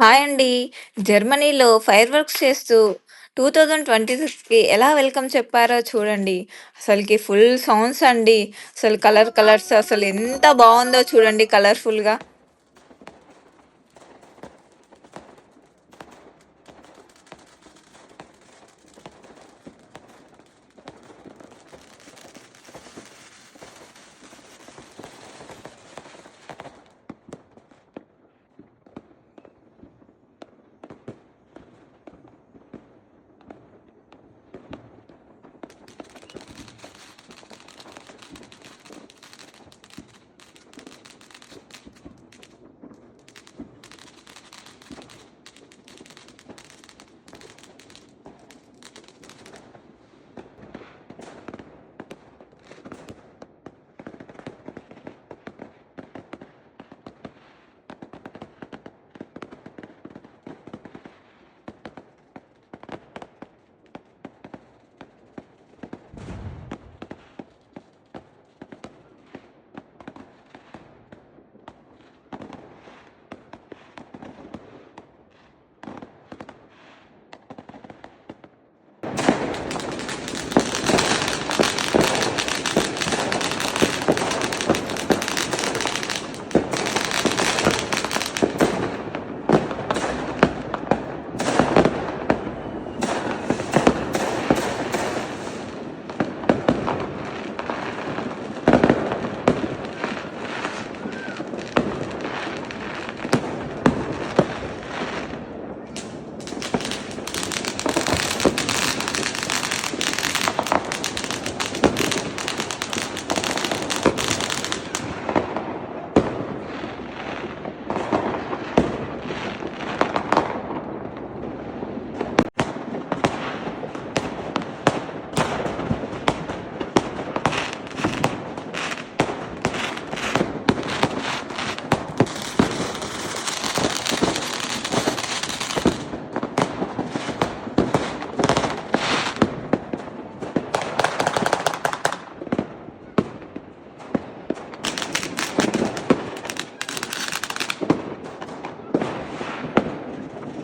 Hi అండి. జర్మనీలో fireworks చేస్తూ 2026కి ఎలా వెల్కమ్ చెప్పారో చూడండి. అసలుకి ఫుల్ సౌండ్స్ అండి. అసలు కలర్ కలర్స్ అసలు ఎంత బాగుందో చూడండి కలర్‌ఫుల్‌గా.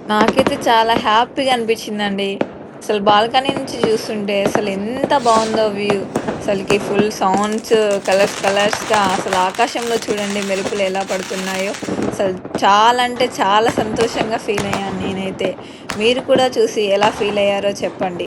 నాకైతే చాలా హ్యాపీగా అనిపించిందండి. అసలు బాల్కనీ నుంచి చూస్తుంటే అసలు ఎంత బాగుందో వ్యూ. అసలుకి ఫుల్ సౌండ్స్ కలర్స్ కలర్స్‌గా అసలు ఆకాశంలో చూడండి మెరుపులు ఎలా పడుతున్నాయో. అసలు చాలా అంటే చాలా సంతోషంగా ఫీల్ అయ్యాను నేనైతే. మీరు కూడా చూసి ఎలా ఫీల్ అయ్యారో చెప్పండి.